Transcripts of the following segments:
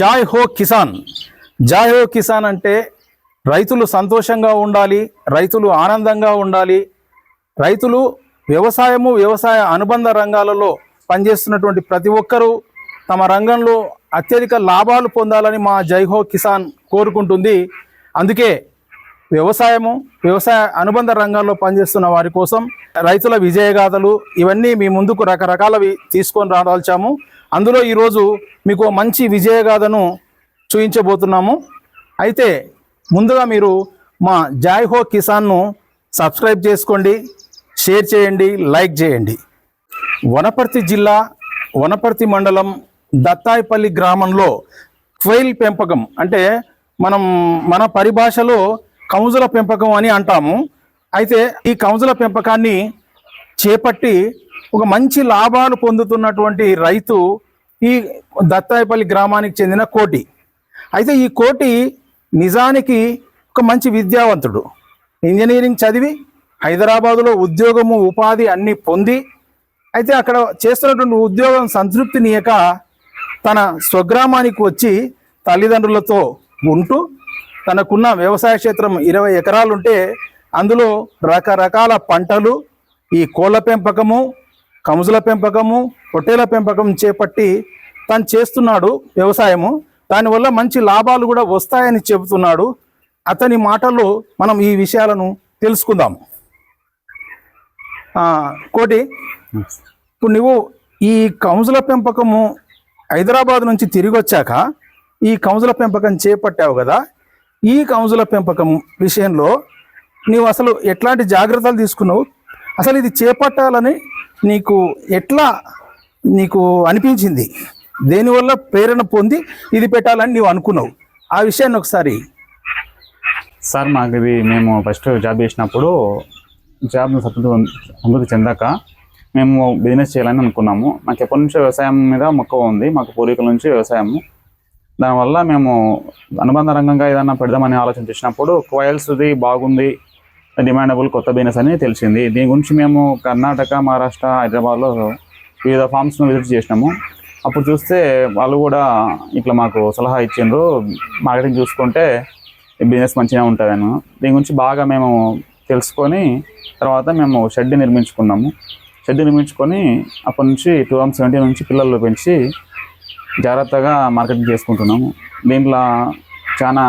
Joy హో Kisan. Joy హో కిసాన్ అంటే రైతులు సంతోషంగా ఉండాలి రైతులు ఆనందంగా ఉండాలి. రైతులు వ్యవసాయము వ్యవసాయ అనుబంధ రంగాలలో పనిచేస్తున్నటువంటి ప్రతి ఒక్కరూ తమ రంగంలో అత్యధిక లాభాలు పొందాలని మా జై హో కిసాన్ కోరుకుంటుంది. అందుకే వ్యవసాయము వ్యవసాయ అనుబంధ రంగాల్లో పనిచేస్తున్న వారి కోసం రైతుల విజయగాథలు ఇవన్నీ మీ ముందుకు రకరకాలవి తీసుకొని రావాల్చాము. అందులో ఈరోజు మీకు మంచి విజయగాథను చూపించబోతున్నాము అయితే ముందుగా మీరు మా జాయ్ హో కిసాన్ను సబ్స్క్రైబ్ చేసుకోండి షేర్ చేయండి లైక్ చేయండి. వనపర్తి జిల్లా వనపర్తి మండలం దత్తాయిపల్లి గ్రామంలో క్వైల్ పెంపకం అంటే మనం మన పరిభాషలో కౌజుల పెంపకం అని అంటాము. అయితే ఈ కౌజుల పెంపకాన్ని చేపట్టి ఒక మంచి లాభాలు పొందుతున్నటువంటి రైతు ఈ దత్తాయిపల్లి గ్రామానికి చెందిన కోటి. అయితే ఈ కోటి నిజానికి ఒక మంచి విద్యావంతుడు. ఇంజనీరింగ్ చదివి హైదరాబాదులో ఉద్యోగము ఉపాధి అన్ని పొంది అయితే అక్కడ చేస్తున్నటువంటి ఉద్యోగం సంతృప్తినియక తన స్వగ్రామానికి వచ్చి తల్లిదండ్రులతో ఉంటూ తనకున్న వ్యవసాయ క్షేత్రం ఇరవై ఎకరాలు ఉంటే అందులో రకరకాల పంటలు ఈ కోళ్ళ పెంపకము కముజుల పెంపకము పొట్టేల పెంపకం చేపట్టి తను చేస్తున్నాడు వ్యవసాయము. దానివల్ల మంచి లాభాలు కూడా వస్తాయని చెబుతున్నాడు. అతని మాటల్లో మనం ఈ విషయాలను తెలుసుకుందాం. కోటి ఇప్పుడు నువ్వు ఈ కౌజుల పెంపకము హైదరాబాద్ నుంచి తిరిగి వచ్చాక ఈ కౌజుల పెంపకం చేపట్టావు కదా. ఈ కౌజుల పెంపకం విషయంలో నీవు అసలు ఎట్లాంటి జాగ్రత్తలు తీసుకున్నావు? అసలు ఇది చేపట్టాలని నీకు ఎట్లా నీకు అనిపించింది? దేనివల్ల ప్రేరణ పొంది ఇది పెట్టాలని నీవు అనుకున్నావు? ఆ విషయాన్ని ఒకసారి సార్ మాకు ఇది మేము ఫస్ట్ జాబ్ చేసినప్పుడు జాబ్ సంతృప్తి చెందాక మేము బిజినెస్ చేయాలని అనుకున్నాము. మాకు ఎప్పటి నుంచో వ్యవసాయం మీద మక్కువ ఉంది. మాకు పూర్వీకుల నుంచి వ్యవసాయము. దానివల్ల మేము అనుబంధ రంగంగా ఏదైనా పెడదామని ఆలోచన చేసినప్పుడు కోయల్స్ది బాగుంది డిమాండబుల్ కొత్త బిజినెస్ అని తెలిసింది. దీని గురించి మేము కర్ణాటక మహారాష్ట్ర హైదరాబాద్లో వివిధ ఫార్మ్స్ను విజిట్ చేసినాము. అప్పుడు చూస్తే వాళ్ళు కూడా ఇట్లా మాకు సలహా ఇచ్చిండ్రు. మార్కెటింగ్ చూసుకుంటే ఈ బిజినెస్ మంచిగా ఉంటుందని. దీని గురించి బాగా మేము తెలుసుకొని తర్వాత మేము షెడ్ నిర్మించుకున్నాము. షెడ్ నిర్మించుకొని అప్పటి నుంచి టూ థౌసండ్ సెవెంటీన్ నుంచి పిల్లలు పెంచి జాగ్రత్తగా మార్కెటింగ్ చేసుకుంటున్నాము. దీంట్లో చాలా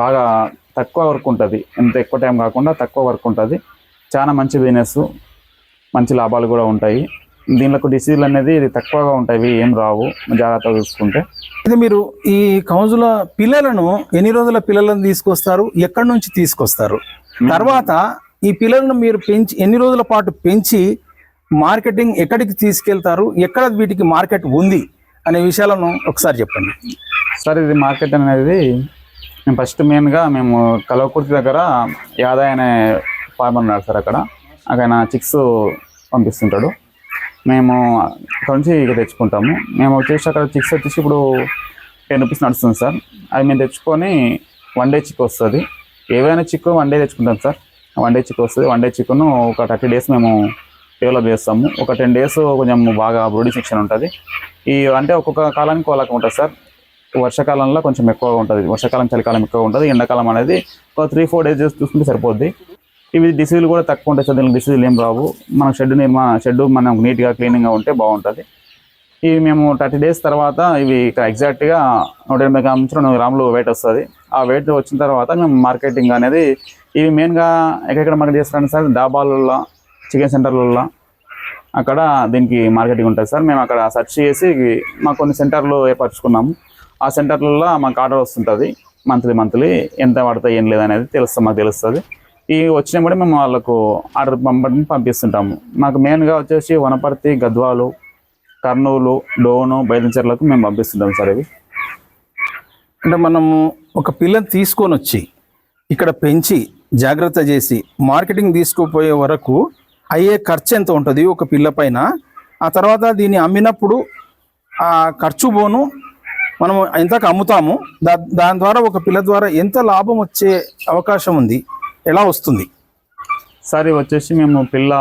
బాగా తక్కువ వర్క్ ఉంటుంది. ఎంత ఎక్కువ టైం కాకుండా తక్కువ వర్క్ ఉంటుంది. చాలా మంచి బిజినెస్ మంచి లాభాలు కూడా ఉంటాయి. దీంట్లో డిసీజులు అనేది ఇది తక్కువగా ఉంటాయి. ఏం రావు. జాగ్రత్తగా చూసుకుంటే. ఇది మీరు ఈ కౌజుల పిల్లలను ఎన్ని రోజుల పిల్లలను తీసుకొస్తారు? ఎక్కడి నుంచి తీసుకొస్తారు? తర్వాత ఈ పిల్లలను మీరు పెంచి ఎన్ని రోజుల పాటు పెంచి మార్కెటింగ్ ఎక్కడికి తీసుకెళ్తారు? ఎక్కడ వీటికి మార్కెట్ ఉంది? అనే విషయాలను ఒకసారి చెప్పండి. సార్ ఇది మార్కెట్ అనేది మేము ఫస్ట్ మెయిన్గా మేము కలవకుర్తి దగ్గర యాదయ్య అనే ఫార్మర్ ఉన్నాడు సార్ అక్కడ. ఆయన చిక్స్ పంపిస్తుంటాడు. మేము అక్కడ నుంచి ఇక తెచ్చుకుంటాము. మేము వచ్చేసి అక్కడ చిక్స్ వచ్చేసి ఇప్పుడు టెన్ రూపీస్ నడుస్తుంది సార్. అది మేము తెచ్చుకొని వన్ డే చిక్ వస్తుంది. ఏవైనా చిక్కు వన్ డే తెచ్చుకుంటాం సార్. వన్ డే చిక్ వస్తుంది. వన్ డే చిక్కును ఒక థర్టీ డేస్ మేము డెవలప్ చేస్తాము. ఒక టెన్ డేస్ కొంచెం బాగా బ్రూడింగ్ సెక్షన్ ఉంటుంది. ఈ అంటే ఒక్కొక్క కాలానికి ఒక ఉంటుంది సార్. వర్షాకాలంలో కొంచెం ఎక్కువగా ఉంటుంది. వర్షాకాలం చలికాలం ఎక్కువ ఉంటుంది. ఎండాకాలం అనేది ఒక త్రీ ఫోర్ డేస్ చూసుకుంటే సరిపోద్ది. ఇవి డిసీజులు కూడా తక్కువ ఉంటాయి. సార్ దీనికి డిసీజులు ఏం రావు. మన షెడ్ నిర్మాణ షెడ్ మనం నీట్గా క్లీనింగ్గా ఉంటే బాగుంటుంది. ఇవి మేము థర్టీ డేస్ తర్వాత ఇవి ఇక్కడ ఎగ్జాక్ట్గా నూట ఎనభై గ్రాముల నుంచి రెండు గ్రాములు వెయిట్ వస్తుంది. ఆ వెయిట్ వచ్చిన తర్వాత మేము మార్కెటింగ్ అనేది ఇవి మెయిన్గా ఎక్కడెక్కడ మార్కెట్ చేస్తారంటే సార్ డాబాలలో చికెన్ సెంటర్లలో అక్కడ దీనికి మార్కెటింగ్ ఉంటుంది సార్. మేము అక్కడ సెర్చ్ చేసి మాకు కొన్ని సెంటర్లు ఏర్పరచుకున్నాము. ఆ సెంటర్లలో మాకు ఆర్డర్ వస్తుంటుంది. మంత్లీ మంత్లీ ఎంత పడతాయి ఏం లేదనేది తెలుస్తుంది మాకు తెలుస్తుంది. ఈ వచ్చినప్పుడు మేము వాళ్ళకు ఆర్డర్ పంపడం పంపిస్తుంటాము. మాకు మెయిన్గా వచ్చేసి వనపర్తి గద్వాలు కర్నూలు డోను బయలుచెర్లకు మేము పంపిస్తుంటాం సార్ ఇవి. అంటే మనము ఒక పిల్లని తీసుకొని వచ్చి ఇక్కడ పెంచి జాగ్రత్త చేసి మార్కెటింగ్ తీసుకుపోయే వరకు అయ్యే ఖర్చు ఎంత ఉంటుంది ఒక పిల్ల పైన? ఆ తర్వాత దీన్ని అమ్మినప్పుడు ఆ ఖర్చు బోను మనము ఇంతకు అమ్ముతాము. దా దాని ద్వారా ఒక పిల్ల ద్వారా ఎంత లాభం వచ్చే అవకాశం ఉంది? ఎలా వస్తుంది? సార్ ఇవి వచ్చేసి మేము పిల్ల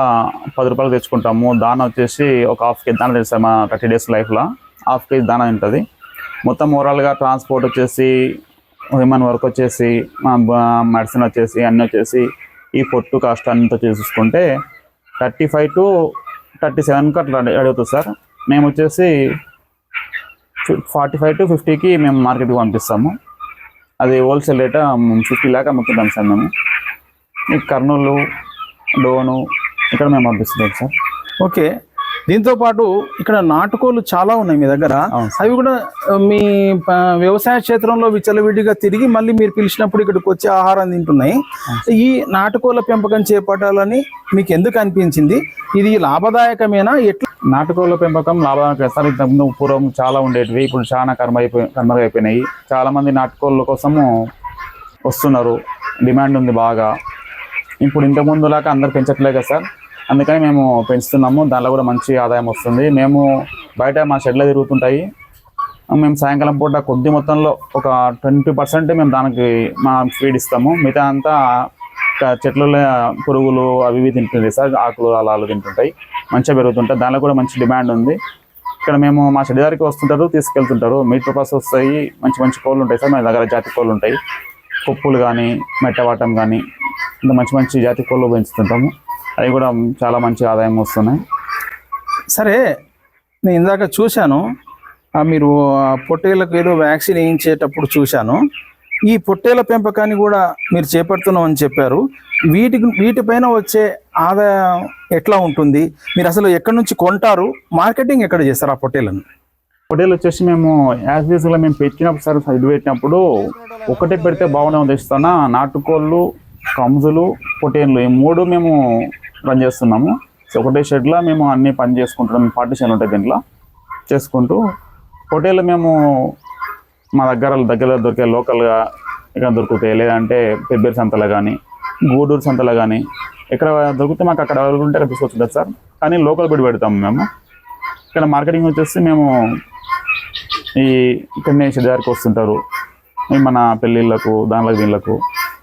పది రూపాయలు తెచ్చుకుంటాము. దాన వచ్చేసి ఒక హాఫ్ కేజీ దాన తెలుసు మా థర్టీ డేస్ లైఫ్లో. హాఫ్ కేజీ దాన ఉంటుంది మొత్తం ఓవరాల్గా ట్రాన్స్పోర్ట్ వచ్చేసి హ్యూమన్ వర్క్ వచ్చేసి మెడిసిన్ వచ్చేసి అన్నీ వచ్చేసి ఈ పొట్టు కాస్ట్ అంతా చూసుకుంటే థర్టీ ఫైవ్ టు థర్టీ సెవెన్కి అట్లా అడుగుతుంది సార్. మేము వచ్చేసి ఫార్టీ ఫైవ్ టు ఫిఫ్టీకి మేము మార్కెట్కి పంపిస్తాము. అది హోల్సేల్ రేట్ ఫిఫ్టీ లాక్ అమ్ముతుంటాం సార్ మేము. ఈ కర్నూలు డోను ఇక్కడ మేము పంపిస్తున్నాం సార్. ఓకే. దీంతో పాటు ఇక్కడ నాటుకోళ్ళు చాలా ఉన్నాయి మీ దగ్గర. అవి కూడా మీ వ్యవసాయ క్షేత్రంలో విచ్చలవిడిగా తిరిగి మళ్ళీ మీరు పిలిచినప్పుడు ఇక్కడికి వచ్చి ఆహారం తింటున్నాయి. ఈ నాటుకోళ్ళ పెంపకం చేపట్టాలని మీకు ఎందుకు అనిపించింది? ఇది లాభదాయకమేనా? ఎట్లా? నాటుకోళ్ళ పెంపకం లాభదాయకం సార్. ఇంతకుముందు పూర్వం చాలా ఉండేటివి ఇప్పుడు చాలా కర్మ అయిపోయి చాలా మంది నాటుకోళ్ళ కోసము వస్తున్నారు. డిమాండ్ ఉంది బాగా. ఇప్పుడు ఇంతకుముందు లాగా అందరు పెంచట్లే కదా సార్. అందుకని మేము పెంచుతున్నాము. దానిలో కూడా మంచి ఆదాయం వస్తుంది. మేము బయట మా షెడ్లో తిరుగుతుంటాయి. మేము సాయంకాలం పూట కొద్ది మొత్తంలో ఒక ట్వంటీ పర్సెంట్ మేము దానికి మా ఫీడ్ ఇస్తాము. మిగతా అంతా చెట్లలో పురుగులు అవి ఇవి తింటుంది సార్. ఆకులు అలా తింటుంటాయి. మంచిగా పెరుగుతుంటాయి. దానిలో కూడా మంచి డిమాండ్ ఉంది. ఇక్కడ మేము మా షెడ్ దగ్గరికి వస్తుంటారు తీసుకెళ్తుంటారు. మీట్ పర్పస్ వస్తాయి. మంచి మంచి కోళ్ళు ఉంటాయి సార్. మా దగ్గర జాతి కోళ్ళు ఉంటాయి. కొప్పులు కానీ మెట్టవాటం కానీ ఇంకా మంచి మంచి జాతి కోళ్ళు పెంచుతుంటాము. అవి కూడా చాలా మంచి ఆదాయం వస్తున్నాయి. సరే నేను ఇందాక చూశాను మీరు పొట్టేళ్ళకు ఏదో వ్యాక్సిన్ వేయించేటప్పుడు చూశాను. ఈ పొట్టేల పెంపకాన్ని కూడా మీరు చేపడుతున్నాం అని చెప్పారు. వీటికి వీటిపైన వచ్చే ఆదాయం ఎట్లా ఉంటుంది? మీరు అసలు ఎక్కడి నుంచి కొంటారు? మార్కెటింగ్ ఎక్కడ చేస్తారు ఆ పొట్టేలను పొటేలు వచ్చేసి మేము యాజ్ యూజువల్గా మేము పెట్టినప్పుడు సార్ సైడ్ పెట్టినప్పుడు ఒకటే పెడితే బాగుండే ఉద్దేశిస్తున్నా నాటుకోళ్ళు కంజులు పొటేన్లు ఈ మూడు మేము రన్ చేస్తున్నాము. సో ఒకటే షెడ్లో మేము అన్నీ పని చేసుకుంటున్నాం పార్టీషన్ ఉంటాయి దీంట్లో. చేసుకుంటూ హోటల్ మేము మా దగ్గర దగ్గర దొరికే లోకల్గా ఇక్కడ దొరుకుతాయి? లేదంటే పెబ్బేరు సంతలో కానీ గూడూరు సంతలో కానీ ఎక్కడ దొరికితే మాకు అక్కడ అవైలబుల్ ఉంటే అక్కడ సార్. కానీ లోకల్ బిడ్ పెడతాము మేము. ఇక్కడ మార్కెటింగ్ వచ్చేసి మేము ఈ ఇక్కడనే దగ్గరికి వస్తుంటారు. మన పెళ్ళిళ్ళకు దానిలకు దీనిలకు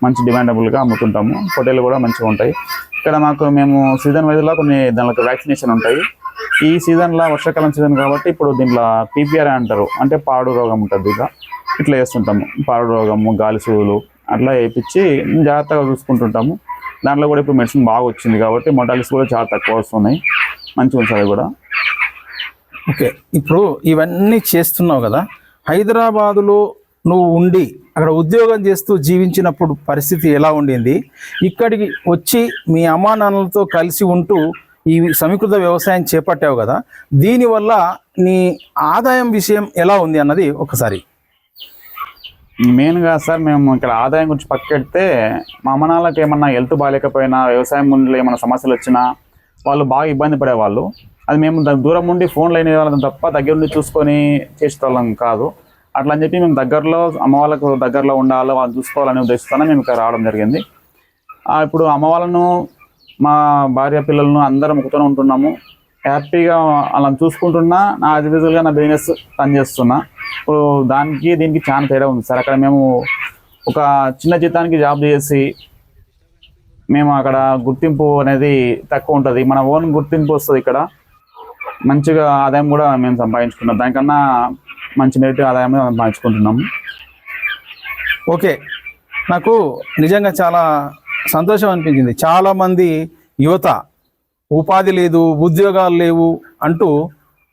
మంచి డిమాండబుల్గా అమ్ముతుంటాము. హోటల్ కూడా మంచిగా ఉంటాయి. ఇక్కడ మాకు మేము సీజన్ వైజ్లో కొన్ని దానికి వ్యాక్సినేషన్ ఉంటాయి. ఈ సీజన్లో వర్షాకాలం సీజన్ కాబట్టి ఇప్పుడు దీంట్లో పీపీఆర్ అంటారు. అంటే పాడు రోగం ఉంటుంది ఇక. ఇట్లా వేస్తుంటాము పాడు రోగము గాలి సూదులు అట్లా వేయించి జాగ్రత్తగా చూసుకుంటుంటాము. దాంట్లో కూడా ఇప్పుడు మెడిసిన్ బాగా వచ్చింది కాబట్టి మొటాలిస్ కూడా చాలా తక్కువ వస్తున్నాయి. మంచిగా ఉంటుంది కూడా. ఓకే. ఇప్పుడు ఇవన్నీ చేస్తున్నావు కదా. హైదరాబాదులో నువ్వు ఉండి అక్కడ ఉద్యోగం చేస్తూ జీవించినప్పుడు పరిస్థితి ఎలా ఉండింది? ఇక్కడికి వచ్చి మీ అమ్మా నాన్నలతో కలిసి ఉంటూ ఈ సమీకృత వ్యవసాయం చేపట్టావు కదా దీనివల్ల నీ ఆదాయం విషయం ఎలా ఉంది అన్నది ఒకసారి. మెయిన్గా సార్ మేము ఇక్కడ ఆదాయం గురించి పక్కెడితే మా అమ్మ నాన్నకి ఏమన్నా హెల్త్ బాగాలేకపోయినా వ్యవసాయం గుండెలో ఏమైనా సమస్యలు వచ్చినా వాళ్ళు బాగా ఇబ్బంది పడేవాళ్ళు. అది మేము దూరం ఉండి ఫోన్లు అయిన వాళ్ళం తప్ప దగ్గర ఉండి చూసుకొని చేసేవాళ్ళం కాదు. అట్లా అని చెప్పి మేము దగ్గరలో అమ్మ వాళ్ళకు దగ్గరలో ఉండాలి వాళ్ళు చూసుకోవాలనే ఉద్దేశంతో మేము ఇక్కడ రావడం జరిగింది. ఇప్పుడు అమ్మ వాళ్ళను మా భార్య పిల్లలను అందరం ఒకతోనే ఉంటున్నాము. హ్యాపీగా వాళ్ళని చూసుకుంటున్నా నా ఇండివిజువల్గా నా బిజినెస్ రన్ చేస్తున్నా. ఇప్పుడు దానికి దీనికి చాలా తేడా ఉంది సార్. అక్కడ మేము ఒక చిన్న జీతానికి జాబ్ చేసి మేము అక్కడ గుర్తింపు అనేది తక్కువ ఉంటుంది. మన ఓన్ గుర్తింపు వస్తుంది ఇక్కడ. మంచిగా ఆదాయం కూడా మేము సంపాదించుకున్నాం దానికన్నా మంచి మెరిట్ ఆదాయం మార్చుకుంటున్నాము ఓకే నాకు నిజంగా చాలా సంతోషం అనిపించింది. చాలామంది యువత ఉపాధి లేదు ఉద్యోగాలు లేవు అంటూ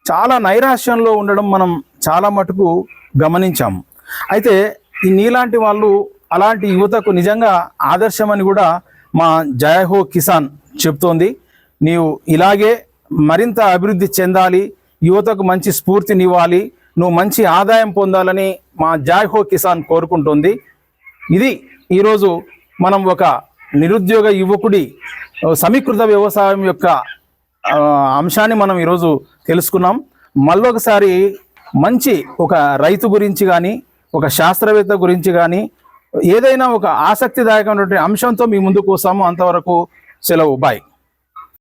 చాలా నైరాశ్యంలో ఉండడం మనం చాలా మటుకు గమనించాం. అయితే ఈ నీలాంటి వాళ్ళు అలాంటి యువతకు నిజంగా ఆదర్శమని కూడా మా జయహో కిసాన్ చెప్తోంది. నీవు ఇలాగే మరింత అభివృద్ధి చెందాలి యువతకు మంచి స్ఫూర్తినివ్వాలి నువ్వు మంచి ఆదాయం పొందాలని మా జాయ్హో కిసాన్ కోరుకుంటుంది. ఇది ఈరోజు మనం ఒక నిరుద్యోగ యువకుడి సమీకృత వ్యవసాయం యొక్క అంశాన్ని మనం ఈరోజు తెలుసుకున్నాం. మళ్ళొకసారి మంచి ఒక రైతు గురించి కానీ ఒక శాస్త్రవేత్త గురించి కానీ ఏదైనా ఒక ఆసక్తిదాయకమైనటువంటి అంశంతో మీ ముందుకు వస్తాము. అంతవరకు సెలవు. బాయ్.